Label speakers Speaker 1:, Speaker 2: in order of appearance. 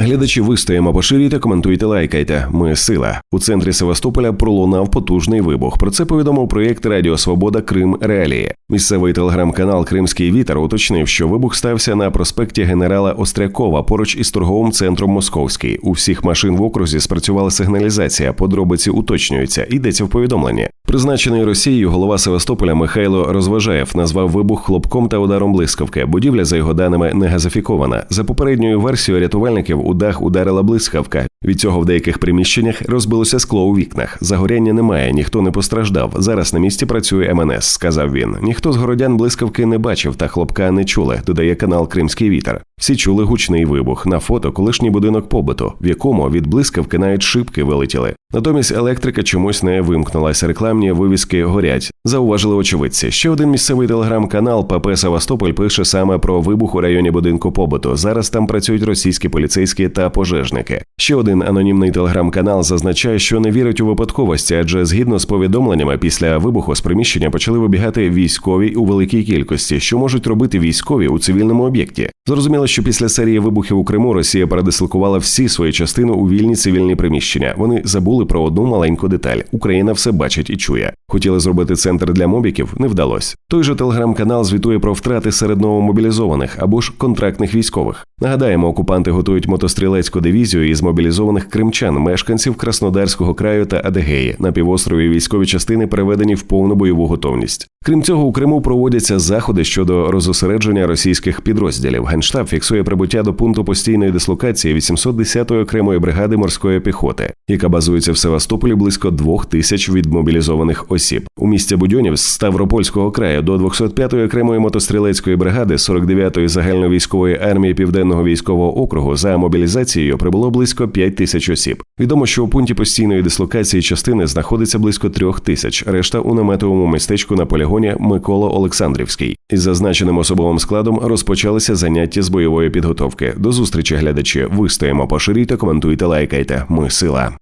Speaker 1: Глядачі вистоїмо, поширюйте, коментуйте, лайкайте. Ми сила. У центрі Севастополя пролунав потужний вибух. Про це повідомив проєкт Радіо Свобода Крим Реалії. Місцевий телеграм-канал Кримський вітер уточнив, що вибух стався на проспекті генерала Острякова поруч із торговим центром Московський. У всіх машин в окрузі спрацювала сигналізація. Подробиці уточнюються. Йдеться в повідомленні. Призначений Росією голова Севастополя Михайло Розважаєв назвав вибух хлопком та ударом блискавки. Будівля, за його даними, не газифікована. За попередньою версією рятувальників у дах ударила блискавка. Від цього в деяких приміщеннях розбилося скло у вікнах. Загоряння немає, ніхто не постраждав. Зараз на місці працює МНС, сказав він. Ніхто з городян блискавки не бачив та хлопка не чули. Додає канал Кримський вітер. Всі чули гучний вибух. На фото колишній будинок побуту, в якому від блискавки навіть шибки вилетіли. Натомість електрика чомусь не вимкнулася. Рекламні вивіски горять. Зауважили очевидці. Ще один місцевий телеграм-канал ПП Севастополь пише саме про вибух у районі будинку побуту. Зараз там працюють російські поліцейські та пожежники. Ще один анонімний телеграм-канал зазначає, що не вірить у випадковості, адже згідно з повідомленнями, після вибуху з приміщення почали вибігати військові у великій кількості, що можуть робити військові у цивільному об'єкті. Зрозуміло, що після серії вибухів у Криму Росія передислокувала всі свої частини у вільні цивільні приміщення. Вони забули про одну маленьку деталь: Україна все бачить і чує. Хотіли зробити центр для мобіків, не вдалося. Той же телеграм-канал звітує про втрати серед новомобілізованих або ж контрактних військових. Нагадаємо, окупанти готують мотострілецьку дивізію із мобілізованих кримчан, мешканців Краснодарського краю та Адегеї. На півострові військові частини переведені в повну бойову готовність. Крім цього, у Криму проводяться заходи щодо розосередження російських підрозділів. Генштаб фіксує прибуття до пункту постійної дислокації 810-ї окремої бригади морської піхоти, яка базується в Севастополі близько двох тисяч відмобілізованих осіб. У місті Будьонів з Ставропольського краю до 205-ї окремої мотострілецької бригади 49-ї загальновійськової армії Південного військового округу за мобілізацією прибуло близько 5 тисяч осіб. Відомо, що у пункті постійної дислокації частини знаходиться близько трьох тисяч, решта у наметовому містечку на полігоні Микола Олександрівський. Із зазначеним особовим складом розпочалися заняття з бойової підготовки. До зустрічі глядачі. Вистоїмо, поширюйте, коментуйте, лайкайте. Ми сила.